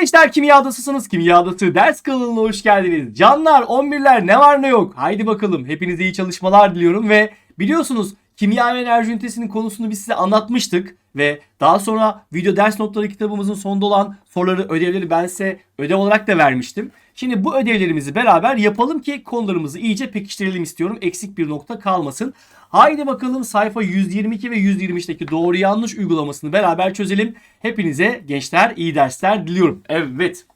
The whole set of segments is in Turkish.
gençler Kimya Adasısınız. Kimya Adası ders kanalına hoş geldiniz. Canlar 11'ler ne var ne yok. Haydi bakalım hepinize iyi çalışmalar diliyorum ve biliyorsunuz kimya ve enerji ünitesinin konusunu biz size anlatmıştık. Ve daha sonra video ders notları kitabımızın sonunda olan soruları, ödevleri ben size ödev olarak da vermiştim. Şimdi bu ödevlerimizi beraber yapalım ki konularımızı iyice pekiştirelim istiyorum. Eksik bir nokta kalmasın. Haydi bakalım sayfa 122 ve 123'teki doğru yanlış uygulamasını beraber çözelim. Hepinize gençler iyi dersler diliyorum. Evet.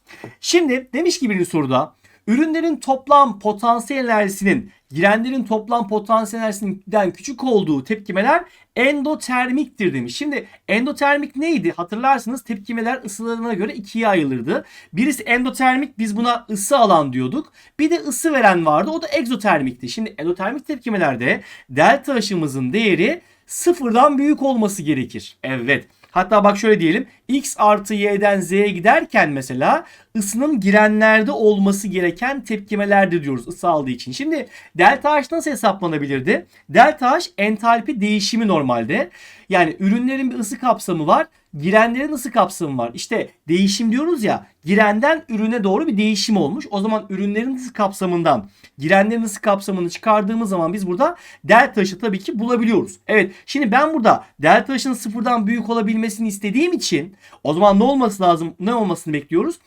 Şimdi demiş ki birinci soruda ürünlerin toplam potansiyel enerjisinin girenlerin toplam potansiyel enerjisinden küçük olduğu tepkimeler endotermiktir demiş. Şimdi endotermik neydi? Hatırlarsınız tepkimeler ısılarına göre ikiye ayrılırdı. Birisi endotermik biz buna ısı alan diyorduk. Bir de ısı veren vardı o da egzotermikti. Şimdi endotermik tepkimelerde delta aşımızın değeri sıfırdan büyük olması gerekir. Evet. Hatta bak şöyle diyelim. X artı Y'den Z'ye giderken mesela ısının girenlerde olması gereken tepkimelerdir diyoruz ısı aldığı için. Şimdi delta H nasıl hesaplanabilirdi? Delta H entalpi değişimi normalde. Yani ürünlerin bir ısı kapsamı var. Girenlerin ısı kapsamı var. İşte değişim diyoruz ya girenden ürüne doğru bir değişim olmuş. O zaman ürünlerin ısı kapsamından girenlerin ısı kapsamını çıkardığımız zaman biz burada delta H'ı tabii ki bulabiliyoruz. Evet şimdi ben burada delta H'ın sıfırdan büyük olabilmesini istediğim için o zaman ne olması lazım? Ne olmasını bekliyoruz?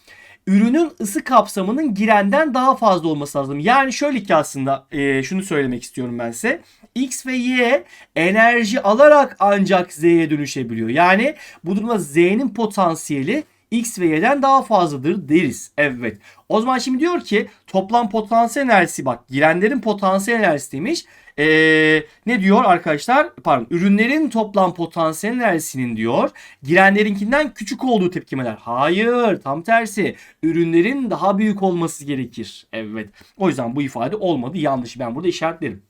Ürünün ısı kapsamının girenden daha fazla olması lazım. Yani şöyle ki aslında e, şunu söylemek istiyorum ben size. X ve Y enerji alarak ancak Z'ye dönüşebiliyor. Yani bu durumda Z'nin potansiyeli X ve Y'den daha fazladır deriz. Evet. O zaman şimdi diyor ki toplam potansiyel enerjisi bak girenlerin potansiyel enerjisi demiş. Ee, ne diyor arkadaşlar? Pardon ürünlerin toplam potansiyel enerjisinin diyor girenlerinkinden küçük olduğu tepkimeler. Hayır tam tersi. Ürünlerin daha büyük olması gerekir. Evet. O yüzden bu ifade olmadı. Yanlış. Ben burada işaretlerim.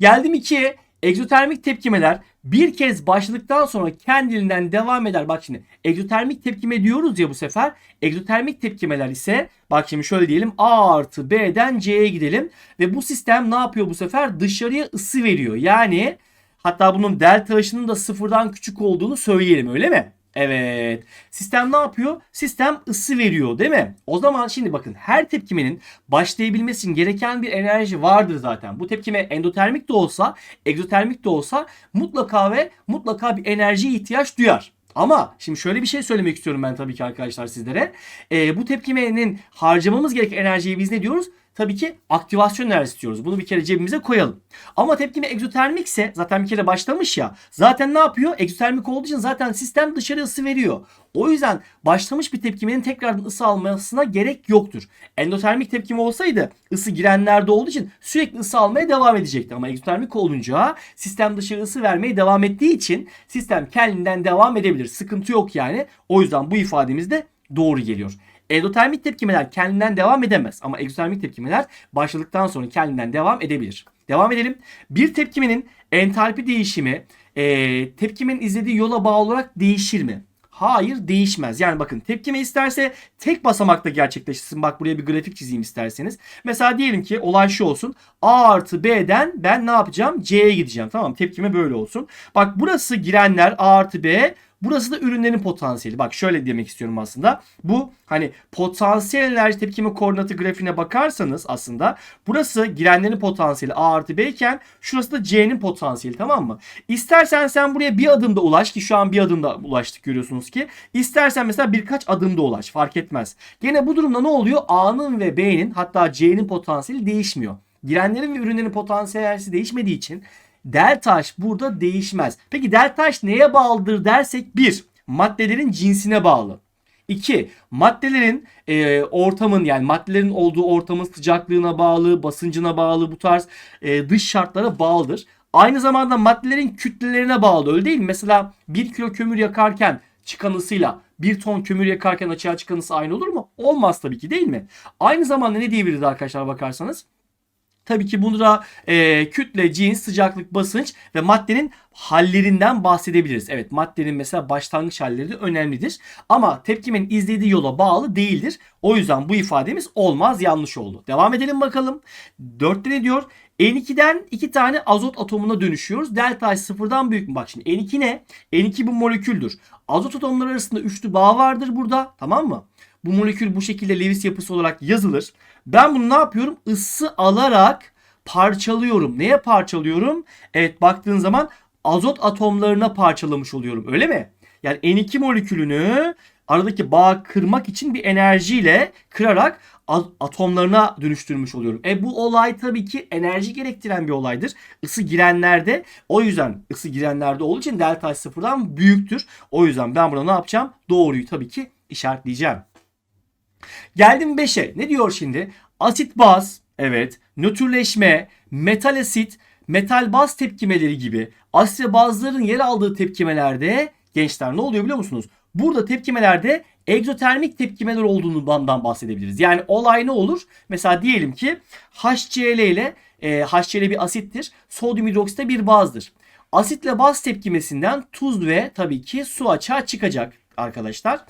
Geldim 2'ye. Egzotermik tepkimeler bir kez başladıktan sonra kendiliğinden devam eder. Bak şimdi egzotermik tepkime diyoruz ya bu sefer. Egzotermik tepkimeler ise bak şimdi şöyle diyelim A artı B'den C'ye gidelim. Ve bu sistem ne yapıyor bu sefer? Dışarıya ısı veriyor. Yani hatta bunun delta H'ının da sıfırdan küçük olduğunu söyleyelim öyle mi? Evet. Sistem ne yapıyor? Sistem ısı veriyor değil mi? O zaman şimdi bakın her tepkimenin başlayabilmesi için gereken bir enerji vardır zaten. Bu tepkime endotermik de olsa, egzotermik de olsa mutlaka ve mutlaka bir enerjiye ihtiyaç duyar. Ama şimdi şöyle bir şey söylemek istiyorum ben tabii ki arkadaşlar sizlere. Ee, bu tepkimenin harcamamız gereken enerjiyi biz ne diyoruz? Tabii ki aktivasyon enerjisi diyoruz. Bunu bir kere cebimize koyalım. Ama tepkime egzotermikse zaten bir kere başlamış ya. Zaten ne yapıyor? Egzotermik olduğu için zaten sistem dışarı ısı veriyor. O yüzden başlamış bir tepkimenin tekrardan ısı almasına gerek yoktur. Endotermik tepkime olsaydı ısı girenlerde olduğu için sürekli ısı almaya devam edecekti. Ama egzotermik olunca sistem dışarı ısı vermeye devam ettiği için sistem kendinden devam edebilir. Sıkıntı yok yani. O yüzden bu ifademiz de doğru geliyor. Endotermik tepkimeler kendinden devam edemez ama egzotermik tepkimeler başladıktan sonra kendinden devam edebilir. Devam edelim. Bir tepkimenin entalpi değişimi e, tepkimenin izlediği yola bağlı olarak değişir mi? Hayır değişmez. Yani bakın tepkime isterse tek basamakta gerçekleşsin. Bak buraya bir grafik çizeyim isterseniz. Mesela diyelim ki olay şu olsun. A artı B'den ben ne yapacağım? C'ye gideceğim. Tamam tepkime böyle olsun. Bak burası girenler A artı B. Burası da ürünlerin potansiyeli. Bak şöyle demek istiyorum aslında. Bu hani potansiyel enerji tepkime koordinatı grafiğine bakarsanız aslında burası girenlerin potansiyeli A artı B iken şurası da C'nin potansiyeli tamam mı? İstersen sen buraya bir adımda ulaş ki şu an bir adımda ulaştık görüyorsunuz ki. İstersen mesela birkaç adımda ulaş fark etmez. Gene bu durumda ne oluyor? A'nın ve B'nin hatta C'nin potansiyeli değişmiyor. Girenlerin ve ürünlerin potansiyel değişmediği için delta H burada değişmez. Peki delta H neye bağlıdır dersek 1. Maddelerin cinsine bağlı. 2. Maddelerin e, ortamın yani maddelerin olduğu ortamın sıcaklığına bağlı, basıncına bağlı bu tarz e, dış şartlara bağlıdır. Aynı zamanda maddelerin kütlelerine bağlı öyle değil mi? Mesela 1 kilo kömür yakarken çıkan ısıyla 1 ton kömür yakarken açığa çıkan ısı aynı olur mu? Olmaz tabii ki değil mi? Aynı zamanda ne diyebiliriz arkadaşlar bakarsanız? Tabii ki burada e, kütle, cins, sıcaklık, basınç ve maddenin hallerinden bahsedebiliriz. Evet maddenin mesela başlangıç halleri de önemlidir. Ama tepkimenin izlediği yola bağlı değildir. O yüzden bu ifademiz olmaz yanlış oldu. Devam edelim bakalım. Dörtte ne diyor? N2'den iki tane azot atomuna dönüşüyoruz. Delta H sıfırdan büyük mü? Bak şimdi N2 ne? N2 bu moleküldür. Azot atomları arasında üçlü bağ vardır burada. Tamam mı? Bu molekül bu şekilde Lewis yapısı olarak yazılır. Ben bunu ne yapıyorum? Isı alarak parçalıyorum. Neye parçalıyorum? Evet baktığın zaman azot atomlarına parçalamış oluyorum. Öyle mi? Yani N2 molekülünü aradaki bağı kırmak için bir enerjiyle kırarak atomlarına dönüştürmüş oluyorum. E bu olay tabii ki enerji gerektiren bir olaydır. Isı girenlerde o yüzden ısı girenlerde olduğu için delta sıfırdan büyüktür. O yüzden ben burada ne yapacağım? Doğruyu tabii ki işaretleyeceğim. Geldim 5'e. Ne diyor şimdi? Asit baz, evet, nötrleşme, metal asit, metal baz tepkimeleri gibi asit ve bazların yer aldığı tepkimelerde gençler ne oluyor biliyor musunuz? Burada tepkimelerde egzotermik tepkimeler olduğundan bahsedebiliriz. Yani olay ne olur? Mesela diyelim ki HCl ile e, HCl bir asittir. Sodyum hidroksit bir bazdır. Asitle baz tepkimesinden tuz ve tabii ki su açığa çıkacak arkadaşlar.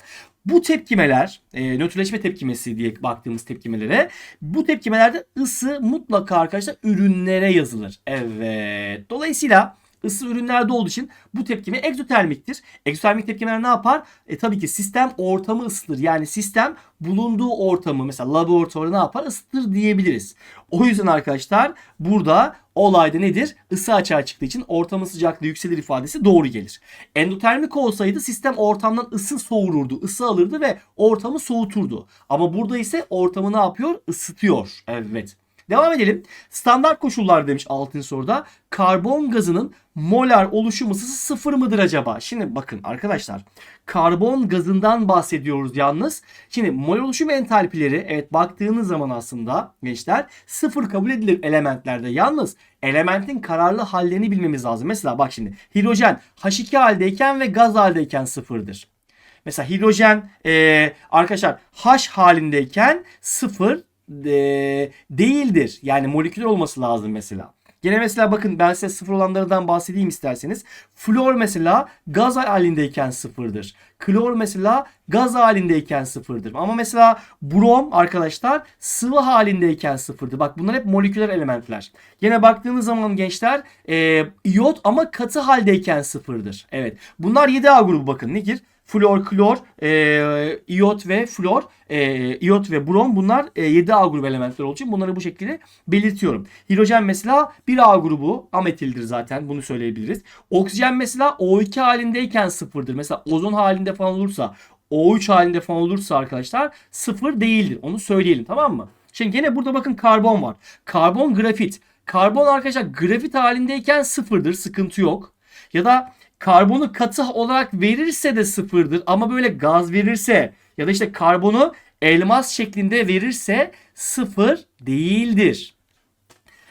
Bu tepkimeler, e, nötrleşme tepkimesi diye baktığımız tepkimelere, bu tepkimelerde ısı mutlaka arkadaşlar ürünlere yazılır. Evet. Dolayısıyla ısı ürünlerde olduğu için bu tepkime egzotermiktir. Egzotermik tepkimeler ne yapar? E tabii ki sistem ortamı ısıtır. Yani sistem bulunduğu ortamı mesela laboratuvarı ne yapar? Isıtır diyebiliriz. O yüzden arkadaşlar burada olayda nedir? Isı açığa çıktığı için ortamın sıcaklığı yükselir ifadesi doğru gelir. Endotermik olsaydı sistem ortamdan ısı soğururdu, ısı alırdı ve ortamı soğuturdu. Ama burada ise ortamı ne yapıyor? Isıtıyor. Evet. Devam edelim. Standart koşullar demiş 6. soruda. Karbon gazının molar oluşum ısısı sıfır mıdır acaba? Şimdi bakın arkadaşlar. Karbon gazından bahsediyoruz yalnız. Şimdi mol oluşum entalpileri evet baktığınız zaman aslında gençler sıfır kabul edilir elementlerde. Yalnız elementin kararlı hallerini bilmemiz lazım. Mesela bak şimdi hidrojen H2 haldeyken ve gaz haldeyken sıfırdır. Mesela hidrojen e, arkadaşlar H halindeyken sıfır e, değildir. Yani moleküler olması lazım mesela. Gene mesela bakın ben size sıfır olanlardan bahsedeyim isterseniz. Flor mesela gaz halindeyken sıfırdır. Klor mesela gaz halindeyken sıfırdır. Ama mesela brom arkadaşlar sıvı halindeyken sıfırdır. Bak bunlar hep moleküler elementler. Gene baktığınız zaman gençler e, iot ama katı haldeyken sıfırdır. Evet bunlar 7A grubu bakın nedir? Flor, klor, e, iot ve flor, e, iot ve brom bunlar e, 7A grubu elementler olduğu için bunları bu şekilde belirtiyorum. Hidrojen mesela 1A grubu ametildir zaten bunu söyleyebiliriz. Oksijen mesela O2 halindeyken sıfırdır. Mesela ozon halinde falan olursa O3 halinde falan olursa arkadaşlar sıfır değildir. Onu söyleyelim tamam mı? Şimdi gene burada bakın karbon var. Karbon grafit. Karbon arkadaşlar grafit halindeyken sıfırdır. Sıkıntı yok. Ya da karbonu katı olarak verirse de sıfırdır ama böyle gaz verirse ya da işte karbonu elmas şeklinde verirse sıfır değildir.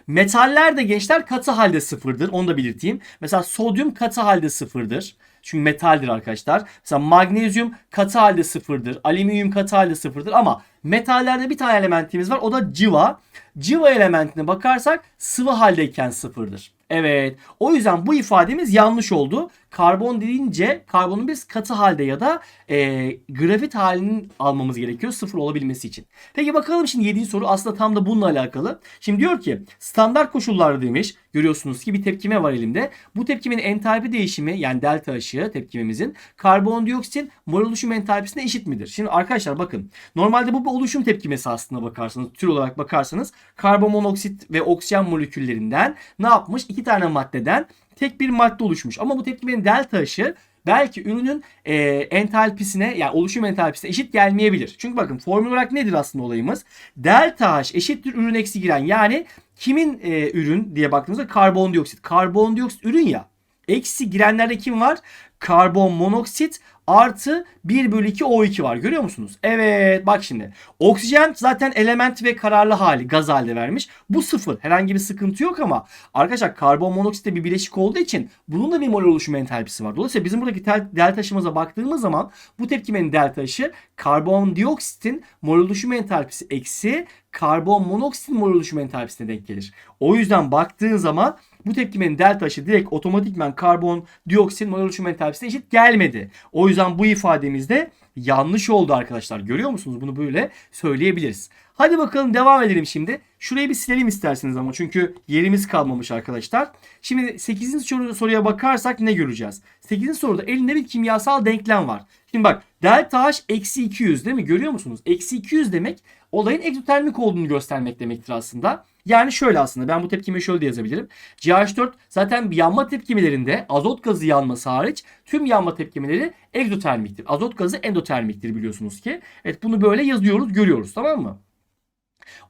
Metaller de gençler katı halde sıfırdır. Onu da belirteyim. Mesela sodyum katı halde sıfırdır. Çünkü metaldir arkadaşlar. Mesela magnezyum katı halde sıfırdır. Alüminyum katı halde sıfırdır. Ama metallerde bir tane elementimiz var. O da civa. Civa elementine bakarsak sıvı haldeyken sıfırdır. Evet. O yüzden bu ifademiz yanlış oldu. Karbon deyince karbonun biz katı halde ya da e, grafit halinin almamız gerekiyor sıfır olabilmesi için. Peki bakalım şimdi 7. soru aslında tam da bununla alakalı. Şimdi diyor ki standart koşullarda demiş. Görüyorsunuz ki bir tepkime var elimde. Bu tepkimenin entalpi değişimi yani delta ışığı tepkimemizin karbondioksitin mol oluşum entalpisine eşit midir? Şimdi arkadaşlar bakın. Normalde bu bir oluşum tepkimesi aslında bakarsanız tür olarak bakarsanız karbon monoksit ve oksijen moleküllerinden ne yapmış? İki tane maddeden tek bir madde oluşmuş. Ama bu tepkimenin delta ışı belki ürünün e, entalpisine yani oluşum entalpisine eşit gelmeyebilir. Çünkü bakın formül olarak nedir aslında olayımız? Delta H eşittir ürün eksi giren yani kimin e, ürün diye baktığımızda karbondioksit. Karbondioksit ürün ya. Eksi girenlerde kim var? Karbon monoksit artı 1 bölü 2 O2 var. Görüyor musunuz? Evet bak şimdi. Oksijen zaten element ve kararlı hali gaz halde vermiş. Bu sıfır. Herhangi bir sıkıntı yok ama arkadaşlar karbon monoksit de bir bileşik olduğu için bunun da bir mol oluşum entalpisi var. Dolayısıyla bizim buradaki delta taşımıza baktığımız zaman bu tepkimenin delta taşı karbondioksitin mol oluşum entalpisi eksi karbon monoksitin mol oluşum entalpisine denk gelir. O yüzden baktığın zaman bu tepkimenin delta H'ı direkt otomatikman karbon dioksit mol oluşum entalpisine eşit gelmedi. O yüzden bu ifademizde yanlış oldu arkadaşlar. Görüyor musunuz? Bunu böyle söyleyebiliriz. Hadi bakalım devam edelim şimdi. Şurayı bir silelim isterseniz ama çünkü yerimiz kalmamış arkadaşlar. Şimdi 8. soru, soruya bakarsak ne göreceğiz? 8. soruda elinde bir kimyasal denklem var. Şimdi bak delta H eksi 200 değil mi? Görüyor musunuz? Eksi 200 demek olayın egzotermik olduğunu göstermek demektir aslında. Yani şöyle aslında ben bu tepkimi şöyle de yazabilirim. CH4 zaten yanma tepkimelerinde azot gazı yanması hariç tüm yanma tepkimeleri egzotermiktir. Azot gazı endotermiktir biliyorsunuz ki. Evet bunu böyle yazıyoruz görüyoruz tamam mı?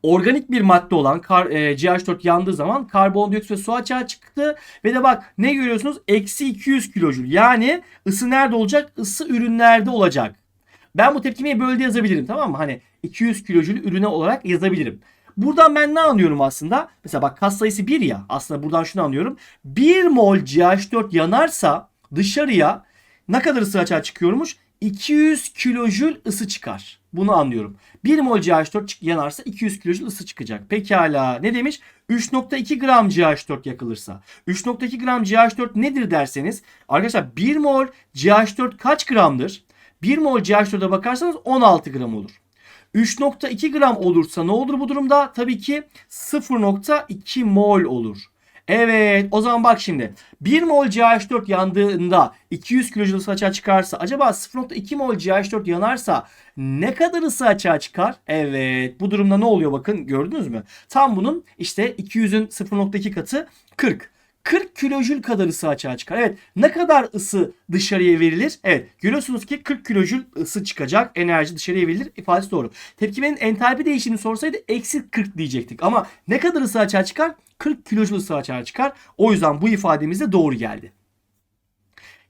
Organik bir madde olan kar, e, CH4 yandığı zaman karbondioksit ve su açığa çıktı. Ve de bak ne görüyorsunuz? Eksi 200 kilojül. Yani ısı nerede olacak? Isı ürünlerde olacak. Ben bu tepkimeyi böyle de yazabilirim tamam mı? Hani 200 kilojül ürüne olarak yazabilirim. Buradan ben ne anlıyorum aslında? Mesela bak kas sayısı 1 ya. Aslında buradan şunu anlıyorum. 1 mol CH4 yanarsa dışarıya ne kadar ısı açığa çıkıyormuş? 200 kilojül ısı çıkar. Bunu anlıyorum. 1 mol CH4 yanarsa 200 kilojül ısı çıkacak. Pekala ne demiş? 3.2 gram CH4 yakılırsa. 3.2 gram CH4 nedir derseniz arkadaşlar 1 mol CH4 kaç gramdır? 1 mol CH4'e bakarsanız 16 gram olur. 3.2 gram olursa ne olur bu durumda? Tabii ki 0.2 mol olur. Evet o zaman bak şimdi 1 mol CH4 yandığında 200 kilojül ısı açığa çıkarsa acaba 0.2 mol CH4 yanarsa ne kadar ısı açığa çıkar? Evet bu durumda ne oluyor bakın gördünüz mü? Tam bunun işte 200'ün 0.2 katı 40. 40 kilojül kadar ısı açığa çıkar. Evet ne kadar ısı dışarıya verilir? Evet görüyorsunuz ki 40 kilojül ısı çıkacak. Enerji dışarıya verilir. İfadesi doğru. Tepkimenin entalpi değişimini sorsaydı eksi 40 diyecektik. Ama ne kadar ısı açığa çıkar? 40 kilojül ısı açığa çıkar. O yüzden bu ifademiz de doğru geldi.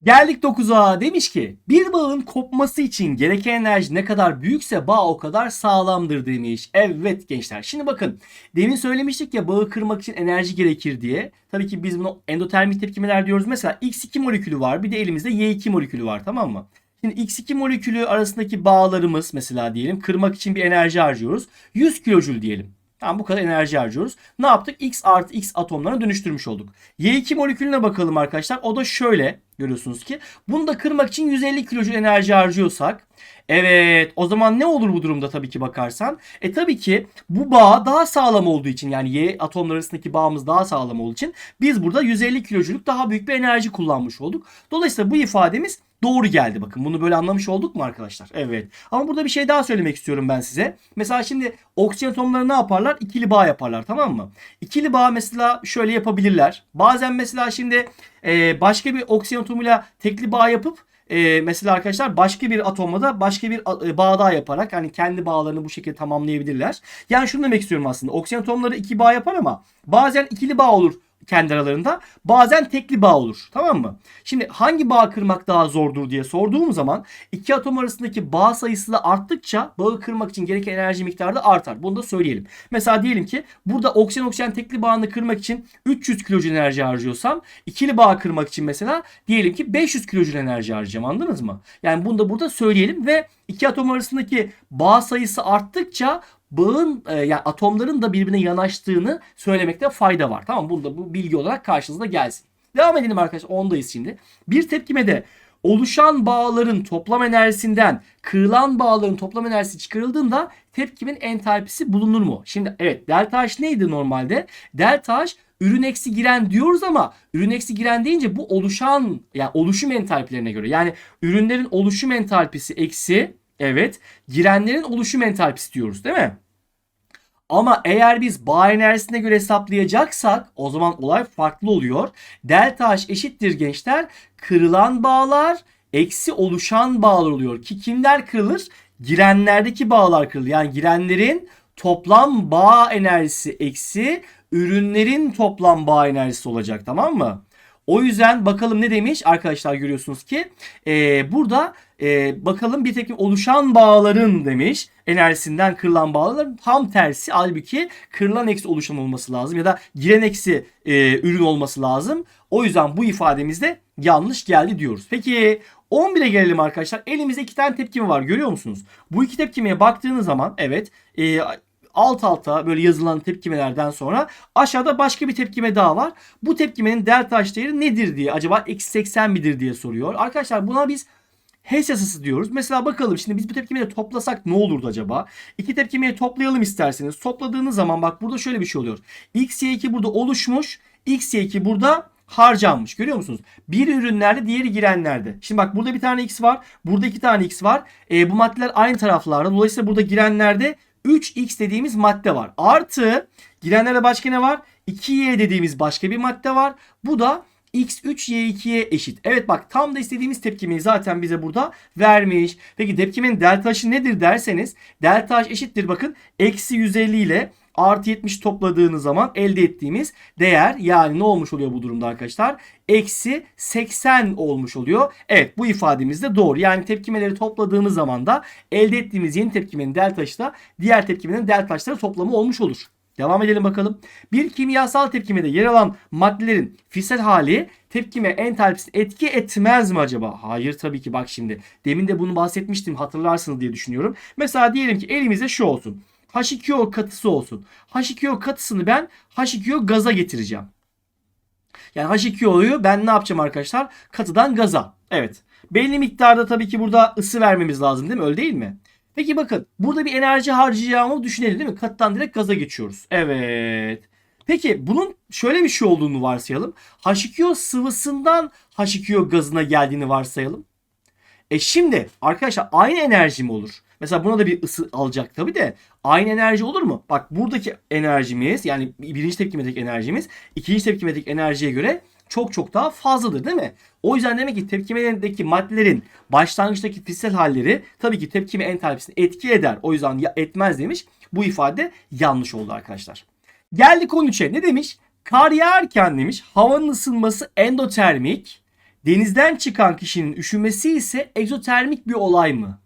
Geldik 9'a demiş ki bir bağın kopması için gereken enerji ne kadar büyükse bağ o kadar sağlamdır demiş. Evet gençler şimdi bakın demin söylemiştik ya bağı kırmak için enerji gerekir diye. Tabii ki biz bunu endotermik tepkimeler diyoruz. Mesela X2 molekülü var bir de elimizde Y2 molekülü var tamam mı? Şimdi X2 molekülü arasındaki bağlarımız mesela diyelim kırmak için bir enerji harcıyoruz. 100 kilojül diyelim. Tamam bu kadar enerji harcıyoruz. Ne yaptık? X artı X atomlarını dönüştürmüş olduk. Y2 molekülüne bakalım arkadaşlar. O da şöyle görüyorsunuz ki. Bunu da kırmak için 150 kilojül enerji harcıyorsak. Evet o zaman ne olur bu durumda tabii ki bakarsan. E tabii ki bu bağ daha sağlam olduğu için yani Y atomlar arasındaki bağımız daha sağlam olduğu için biz burada 150 kilojülük daha büyük bir enerji kullanmış olduk. Dolayısıyla bu ifademiz doğru geldi. Bakın bunu böyle anlamış olduk mu arkadaşlar? Evet. Ama burada bir şey daha söylemek istiyorum ben size. Mesela şimdi oksijen atomları ne yaparlar? İkili bağ yaparlar tamam mı? İkili bağ mesela şöyle yapabilirler. Bazen mesela şimdi e, başka bir oksijen atomuyla tekli bağ yapıp e, mesela arkadaşlar başka bir atomla da başka bir e, bağ daha yaparak hani kendi bağlarını bu şekilde tamamlayabilirler. Yani şunu demek istiyorum aslında. Oksijen atomları iki bağ yapar ama bazen ikili bağ olur kendi aralarında. Bazen tekli bağ olur. Tamam mı? Şimdi hangi bağ kırmak daha zordur diye sorduğum zaman iki atom arasındaki bağ sayısı da arttıkça bağı kırmak için gereken enerji miktarı da artar. Bunu da söyleyelim. Mesela diyelim ki burada oksijen oksijen tekli bağını kırmak için 300 kilojül enerji harcıyorsam ikili bağ kırmak için mesela diyelim ki 500 kilojül enerji harcayacağım. Anladınız mı? Yani bunu da burada söyleyelim ve iki atom arasındaki bağ sayısı arttıkça bağın e, yani atomların da birbirine yanaştığını söylemekte fayda var. Tamam Bunu da bu bilgi olarak karşınızda gelsin. Devam edelim arkadaşlar. Ondayız şimdi. Bir tepkimede oluşan bağların toplam enerjisinden kırılan bağların toplam enerjisi çıkarıldığında tepkimin entalpisi bulunur mu? Şimdi evet delta H neydi normalde? Delta H ürün eksi giren diyoruz ama ürün eksi giren deyince bu oluşan yani oluşum entalpilerine göre. Yani ürünlerin oluşum entalpisi eksi evet girenlerin oluşum entalpisi diyoruz değil mi? Ama eğer biz bağ enerjisine göre hesaplayacaksak o zaman olay farklı oluyor. Delta H eşittir gençler. Kırılan bağlar eksi oluşan bağlar oluyor. Ki kimler kırılır? Girenlerdeki bağlar kırılır. Yani girenlerin toplam bağ enerjisi eksi ürünlerin toplam bağ enerjisi olacak tamam mı? O yüzden bakalım ne demiş arkadaşlar görüyorsunuz ki e, burada e, bakalım bir tek oluşan bağların demiş enerjisinden kırılan bağların tam tersi halbuki kırılan eksi oluşan olması lazım ya da giren eksi e, ürün olması lazım. O yüzden bu ifademizde yanlış geldi diyoruz. Peki 11'e gelelim arkadaşlar. Elimizde iki tane tepkimi var görüyor musunuz? Bu iki tepkimeye baktığınız zaman evet e, alt alta böyle yazılan tepkimelerden sonra aşağıda başka bir tepkime daha var. Bu tepkimenin delta H değeri nedir diye acaba eksi 80 midir diye soruyor. Arkadaşlar buna biz Hess yasası diyoruz. Mesela bakalım şimdi biz bu tepkimeyi toplasak ne olurdu acaba? İki tepkimeyi toplayalım isterseniz. Topladığınız zaman bak burada şöyle bir şey oluyor. X, Y2 burada oluşmuş. X, Y2 burada harcanmış. Görüyor musunuz? Bir ürünlerde diğeri girenlerde. Şimdi bak burada bir tane X var. Burada iki tane X var. E, bu maddeler aynı taraflarda. Dolayısıyla burada girenlerde 3X dediğimiz madde var. Artı girenlerde başka ne var? 2Y dediğimiz başka bir madde var. Bu da x3 y2'ye eşit. Evet bak tam da istediğimiz tepkimeyi zaten bize burada vermiş. Peki tepkimenin delta h'ı nedir derseniz delta h eşittir bakın eksi 150 ile artı 70 topladığınız zaman elde ettiğimiz değer yani ne olmuş oluyor bu durumda arkadaşlar? Eksi 80 olmuş oluyor. Evet bu ifademiz de doğru. Yani tepkimeleri topladığımız zaman da elde ettiğimiz yeni tepkimenin delta h'ı da diğer tepkimenin delta h'ları toplamı olmuş olur. Devam edelim bakalım. Bir kimyasal tepkimede yer alan maddelerin fiziksel hali tepkime entalpisine etki etmez mi acaba? Hayır tabii ki bak şimdi. Demin de bunu bahsetmiştim hatırlarsınız diye düşünüyorum. Mesela diyelim ki elimizde şu olsun. H2O katısı olsun. H2O katısını ben H2O gaza getireceğim. Yani H2O'yu ben ne yapacağım arkadaşlar? Katıdan gaza. Evet. Belli miktarda tabii ki burada ısı vermemiz lazım değil mi? Öyle değil mi? Peki bakın burada bir enerji harcayacağımı düşünelim değil mi? Katıdan direkt gaza geçiyoruz. Evet. Peki bunun şöyle bir şey olduğunu varsayalım. H2O sıvısından H2O gazına geldiğini varsayalım. E şimdi arkadaşlar aynı enerji mi olur? Mesela buna da bir ısı alacak tabii de aynı enerji olur mu? Bak buradaki enerjimiz yani birinci tepkimedeki enerjimiz ikinci tepkimedeki enerjiye göre çok çok daha fazladır değil mi? O yüzden demek ki tepkimelerindeki maddelerin başlangıçtaki fiziksel halleri tabii ki tepkime entalpisine etki eder. O yüzden ya etmez demiş. Bu ifade yanlış oldu arkadaşlar. Geldik 13'e. Ne demiş? Kar yağarken demiş havanın ısınması endotermik, denizden çıkan kişinin üşümesi ise egzotermik bir olay mı?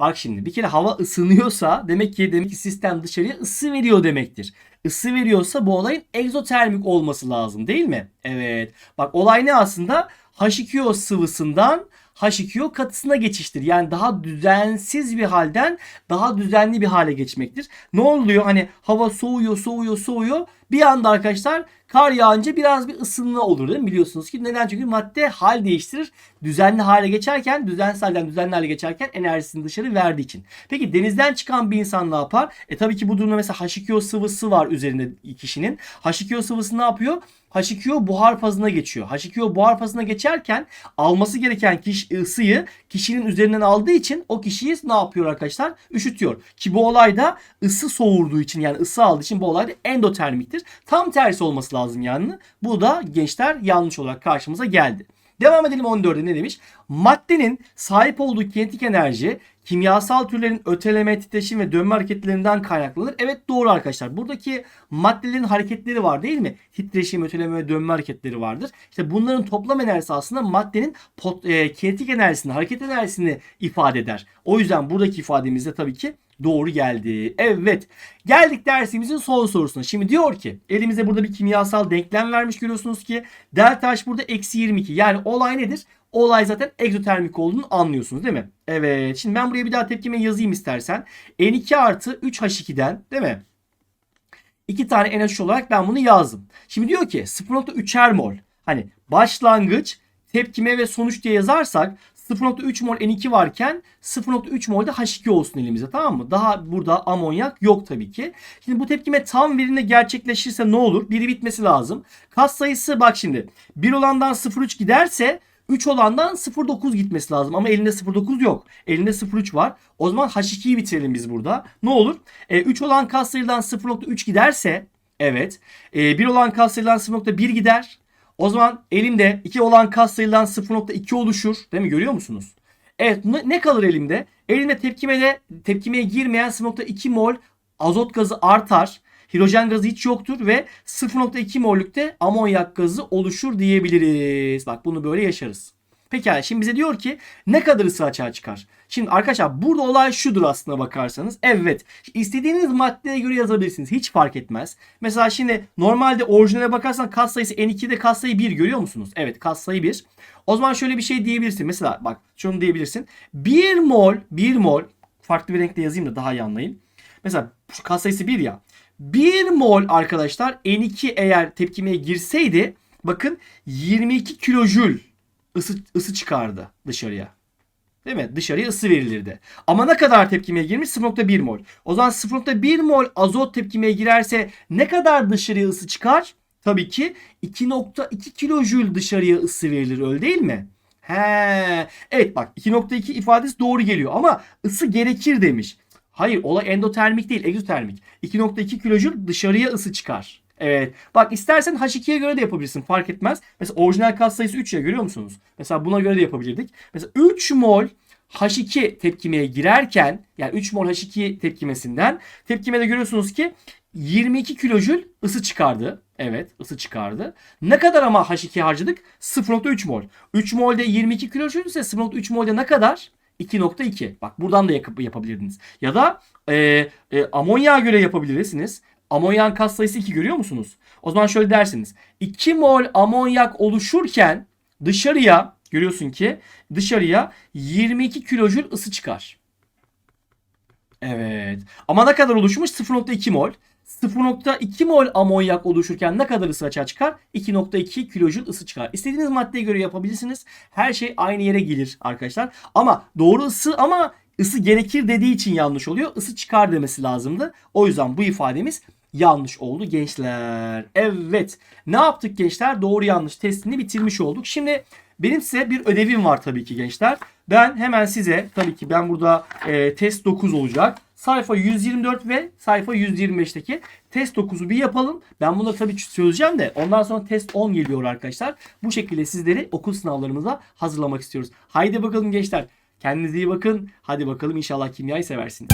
Bak şimdi bir kere hava ısınıyorsa demek ki demek ki sistem dışarıya ısı veriyor demektir. Isı veriyorsa bu olayın egzotermik olması lazım değil mi? Evet. Bak olay ne aslında? H2O sıvısından H2O katısına geçiştir. Yani daha düzensiz bir halden daha düzenli bir hale geçmektir. Ne oluyor? Hani hava soğuyor, soğuyor, soğuyor. Bir anda arkadaşlar kar yağınca biraz bir ısınma olur değil mi? Biliyorsunuz ki neden? Çünkü madde hal değiştirir. Düzenli hale geçerken, düzensiz halden düzenli hale geçerken enerjisini dışarı verdiği için. Peki denizden çıkan bir insan ne yapar? E tabii ki bu durumda mesela H2O sıvısı var üzerinde kişinin. H2O sıvısı ne yapıyor? H2O buhar fazına geçiyor. H2O buhar fazına geçerken alması gereken kişi, ısıyı kişinin üzerinden aldığı için o kişiyi ne yapıyor arkadaşlar? Üşütüyor. Ki bu olayda ısı soğurduğu için yani ısı aldığı için bu olay da endotermiktir. Tam tersi olması lazım yani. Bu da gençler yanlış olarak karşımıza geldi. Devam edelim 14'e ne demiş? Maddenin sahip olduğu kinetik enerji kimyasal türlerin öteleme, titreşim ve dönme hareketlerinden kaynaklanır. Evet doğru arkadaşlar. Buradaki maddelerin hareketleri var değil mi? Titreşim, öteleme ve dönme hareketleri vardır. İşte bunların toplam enerjisi aslında maddenin pot, e, kinetik enerjisini, hareket enerjisini ifade eder. O yüzden buradaki ifademizde tabii ki doğru geldi. Evet. Geldik dersimizin son sorusuna. Şimdi diyor ki elimizde burada bir kimyasal denklem vermiş görüyorsunuz ki delta H burada eksi 22. Yani olay nedir? Olay zaten egzotermik olduğunu anlıyorsunuz değil mi? Evet. Şimdi ben buraya bir daha tepkime yazayım istersen. N2 artı 3H2'den değil mi? İki tane NH olarak ben bunu yazdım. Şimdi diyor ki 0.3'er mol. Hani başlangıç, tepkime ve sonuç diye yazarsak 0.3 mol N2 varken 0.3 mol de H2 olsun elimizde tamam mı? Daha burada amonyak yok tabii ki. Şimdi bu tepkime tam verimle gerçekleşirse ne olur? Biri bitmesi lazım. Kas sayısı bak şimdi 1 olandan 0.3 giderse 3 olandan 0.9 gitmesi lazım ama elinde 0.9 yok. Elinde 0.3 var. O zaman H2'yi bitirelim biz burada. Ne olur? E, 3 olan kas sayıdan 0.3 giderse evet. E, 1 olan kas sayıdan 0.1 gider. O zaman elimde 2 olan kas sayıdan 0.2 oluşur. Değil mi? Görüyor musunuz? Evet ne kalır elimde? Elimde tepkimede tepkimeye girmeyen 0.2 mol azot gazı artar. Hidrojen gazı hiç yoktur ve 0.2 mollükte amonyak gazı oluşur diyebiliriz. Bak bunu böyle yaşarız. Pekala şimdi bize diyor ki ne kadar ısı açığa çıkar? Şimdi arkadaşlar burada olay şudur aslına bakarsanız. Evet istediğiniz maddeye göre yazabilirsiniz. Hiç fark etmez. Mesela şimdi normalde orijinale bakarsan kat sayısı N2'de kat sayı 1 görüyor musunuz? Evet kat sayı 1. O zaman şöyle bir şey diyebilirsin. Mesela bak şunu diyebilirsin. 1 mol 1 mol farklı bir renkle yazayım da daha iyi anlayın. Mesela şu katsayısı 1 ya. 1 mol arkadaşlar N2 eğer tepkimeye girseydi bakın 22 kilojül ısı, ısı çıkardı dışarıya. Değil mi? Dışarıya ısı verilirdi. Ama ne kadar tepkimeye girmiş? 0.1 mol. O zaman 0.1 mol azot tepkimeye girerse ne kadar dışarıya ısı çıkar? Tabii ki 2.2 kilojül dışarıya ısı verilir öyle değil mi? He. Evet bak 2.2 ifadesi doğru geliyor ama ısı gerekir demiş. Hayır olay endotermik değil egzotermik. 2.2 kilojül dışarıya ısı çıkar. Evet. Bak istersen H2'ye göre de yapabilirsin fark etmez. Mesela orijinal katsayısı 3 ya görüyor musunuz? Mesela buna göre de yapabilirdik. Mesela 3 mol H2 tepkimeye girerken yani 3 mol H2 tepkimesinden tepkimede görüyorsunuz ki 22 kilojül ısı çıkardı. Evet ısı çıkardı. Ne kadar ama H2 harcadık? 0.3 mol. 3 molde 22 kilojül ise 0.3 molde ne kadar? 2.2. Bak buradan da yap- yapabilirdiniz. Ya da e, e, amonyağa göre yapabilirsiniz. Amonyağın katsayısı 2 görüyor musunuz? O zaman şöyle dersiniz. 2 mol amonyak oluşurken dışarıya görüyorsun ki dışarıya 22 kilojül ısı çıkar. Evet. Ama ne kadar oluşmuş? 0.2 mol. 0.2 mol amonyak oluşurken ne kadar ısı açığa çıkar? 2.2 kilojül ısı çıkar. İstediğiniz maddeye göre yapabilirsiniz. Her şey aynı yere gelir arkadaşlar. Ama doğru ısı ama ısı gerekir dediği için yanlış oluyor. Isı çıkar demesi lazımdı. O yüzden bu ifademiz yanlış oldu gençler. Evet. Ne yaptık gençler? Doğru yanlış testini bitirmiş olduk. Şimdi benim size bir ödevim var tabii ki gençler. Ben hemen size tabii ki ben burada e, test 9 olacak. Sayfa 124 ve sayfa 125'teki test 9'u bir yapalım. Ben bunu tabii çözeceğim de ondan sonra test 10 geliyor arkadaşlar. Bu şekilde sizleri okul sınavlarımıza hazırlamak istiyoruz. Haydi bakalım gençler. Kendinize iyi bakın. Hadi bakalım inşallah kimyayı seversiniz.